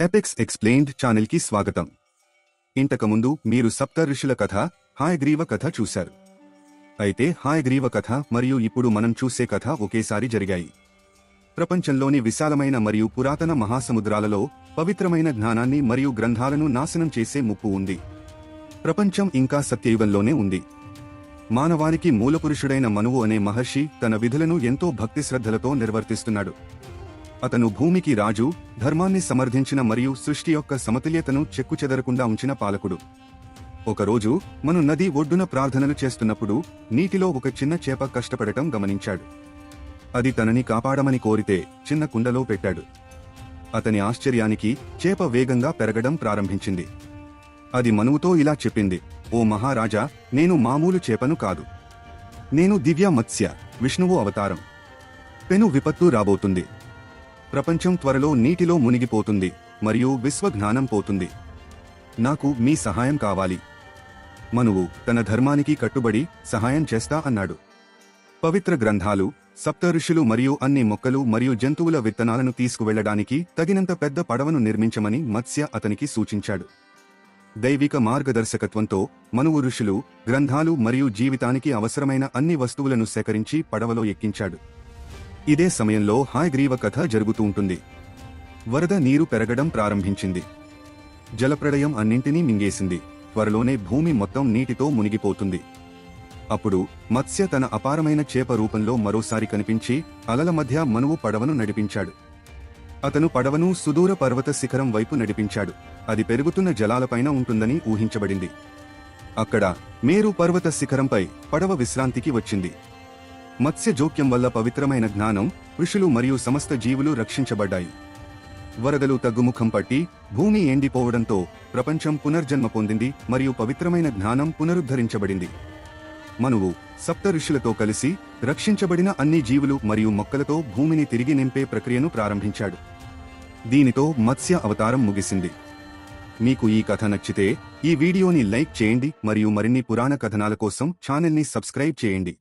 Epics explained ఛానల్కి స్వాగతం. ఇంతకుముందు మీరు సప్త ఋషుల కథ హాయగ్రీవ కథ చూశారు. అయితే హాయగ్రీవ కథ మరియు ఇప్పుడు మనం చూసే కథ ఒకేసారి జరిగాయి. ప్రపంచంలోని విశాలమైన మరియు పురాతన మహాసముద్రాలలో పవిత్రమైన జ్ఞానాన్ని మరియు గ్రంథాలను నాశనం చేసే ముప్పు ఉంది. ప్రపంచం ఇంకా సత్యయుగంలోనే ఉంది. మానవానికి మూలపురుషుడైన మనువు అనే మహర్షి తన విధులను ఎంతో భక్తిశ్రద్ధలతో నిర్వర్తిస్తున్నాడు. అతను భూమికి రాజు ధర్మాన్ని సమర్థించిన మరియు సృష్టి యొక్క సమతుల్యతను చెక్కుచెదరకుండా ఉంచిన పాలకుడు. ఒకరోజు మను నది ఒడ్డున ప్రార్థనలు చేస్తున్నప్పుడు నీటిలో ఒక చిన్న చేప కష్టపడటం గమనించాడు. అది తనని కాపాడమని కోరితే చిన్న కుండలో పెట్టాడు. అతని ఆశ్చర్యానికి చేప వేగంగా పెరగడం ప్రారంభించింది. అది మనువుతో ఇలా చెప్పింది ఓ మహారాజా నేను మామూలు చేపను కాదు. నేను దివ్య మత్స్య విష్ణువు అవతారం. పెను విపత్తు రాబోతుంది. ప్రపంచం త్వరలో నీటిలో మునిగిపోతుంది మరియు విశ్వజ్ఞానం పోతుంది. నాకు మీ సహాయం కావాలి. మనువు తన ధర్మానికి కట్టుబడి సహాయం చేస్తా అన్నాడు. పవిత్ర గ్రంథాలు సప్త ఋషులు మరియు అన్ని మొక్కలు మరియు జంతువుల విత్తనాలను తీసుకువెళ్ళడానికి తగినంత పెద్ద పడవను నిర్మించమని మత్స్య అతనికి సూచించాడు. దైవిక మార్గదర్శకత్వంతో మనువు ఋషులు గ్రంథాలు మరియు జీవితానికి అవసరమైన అన్ని వస్తువులను సేకరించి పడవలో ఎక్కించాడు. ఇదే సమయంలో హాయగ్రీవ కథ జరుగుతూ ఉంటుంది. వరద నీరు పెరగడం ప్రారంభించింది. జలప్రళయం అన్నింటినీ మింగేసింది. త్వరలోనే భూమి మొత్తం నీటితో మునిగిపోతుంది. అప్పుడు మత్స్య తన అపారమైన చేప రూపంలో మరోసారి కనిపించి అలల మధ్య మనువు పడవను నడిపించాడు. అతను పడవను సుదూర పర్వత శిఖరం వైపు నడిపించాడు. అది పెరుగుతున్న జలాలపైన ఉంటుందని ఊహించబడింది. అక్కడ మేరు పర్వత శిఖరంపై పడవ విశ్రాంతికి వచ్చింది. మత్స్య జోక్యం వల్ల పవిత్రమైన జ్ఞానం ఋషులు మరియు సమస్త జీవులు రక్షించబడ్డాయి. వరదలు తగ్గుముఖం పట్టి భూమి ఎండిపోవడంతో ప్రపంచం పునర్జన్మ పొందింది మరియు పవిత్రమైన జ్ఞానం పునరుద్ధరించబడింది. మనువు సప్త ఋషులతో కలిసి రక్షించబడిన అన్ని జీవులు మరియు మొక్కలతో భూమిని తిరిగి నింపే ప్రక్రియను ప్రారంభించాడు. దీనితో మత్స్య అవతారం ముగిసింది. మీకు ఈ కథ నచ్చితే ఈ వీడియోని లైక్ చేయండి మరియు మరిన్ని పురాణ కథనాల కోసం ఛానల్ని సబ్స్క్రైబ్ చేయండి.